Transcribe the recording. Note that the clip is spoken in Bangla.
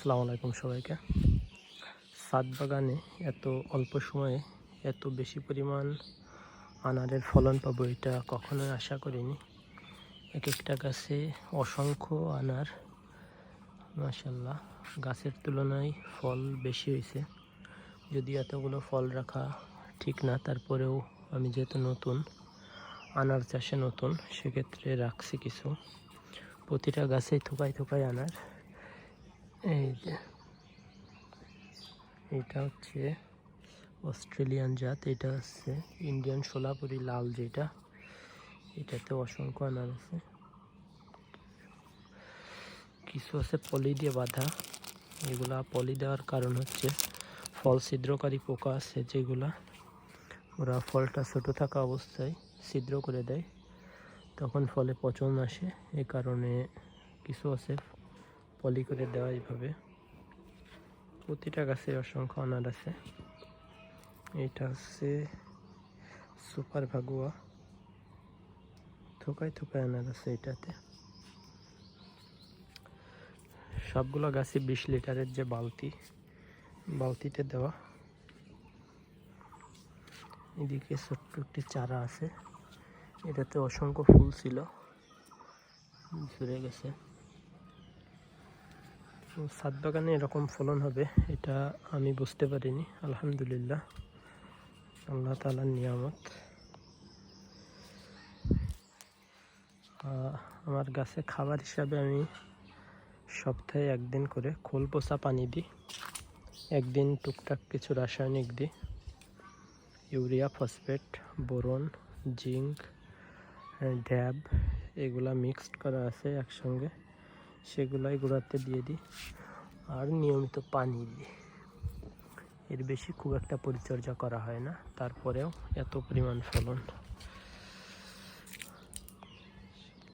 আসসালামু আলাইকুম সবাইকে। সাত বাগানে এত অল্প সময়ে এত বেশি পরিমাণ আনারের ফলন পাবো এটা কখনোই আশা করিনি। এক একটা গাছে অসংখ্য আনার মাসাল্লাহ গাছের তুলনায় ফল বেশি হয়েছে। যদি এতগুলো ফল রাখা ঠিক না, তারপরেও আমি যেহেতু নতুন, আনার চাষে নতুন, সেক্ষেত্রে রাখছি কিছু। প্রতিটা গাছেই থোকায় থোকায় আনার। এই যে। এটা হচ্ছে অস্ট্রেলিয়ান জাত, এটা হচ্ছে ইন্ডিয়ান সোলাপুরি লাল যেটা। এটাতে অসংখ্য আনার আছে। কিছু আছে পলি দিয়ে বাঁধা। এগুলা পলি দেওয়ার কারণ হচ্ছে ফল ছিদ্রকারী পোকা আছে যেগুলা। ওরা ফলটা ছোট থাকা অবস্থায় ছিদ্র করে দেয়। তখন ফলে পচন আসে। এই কারণে কিছু আছে পলি করে দেওয়া এইভাবে। প্রতিটা গাছে অসংখ্য অনার আছে। এটা হচ্ছে সুপার ভাগুয়া। থোকায় থোকায় আনার আছে এটাতে। সবগুলো গাছে বিশ লিটারের যে বালতি, বালতিতে দেওয়া। এদিকে ছোট্ট একটি চারা আছে। এটাতে অসংখ্য ফুল ছিল। ঝরে গেছে। ছাদ বাগানে এরকম ফলন হবে, এটা আমি বুঝতে পারিনি। আলহামদুলিল্লাহ। আল্লাহ তালার নিয়ামত। আমার গাছে খাবার হিসাবে আমি সপ্তাহে একদিন করে খোল পোষা পানি দিই। একদিন টুকটাক কিছু রাসায়নিক দিই। Urea, phosphate, boron, zinc DAP, এগুলা মিক্সড করা আছে একসঙ্গে। সেগুলাই গোড়াতে দিয়ে দিই আর নিয়মিত পানি দিই। এর বেশি খুব একটা পরিচর্যা করা হয় না। তারপরেও এত পরিমাণ ফলন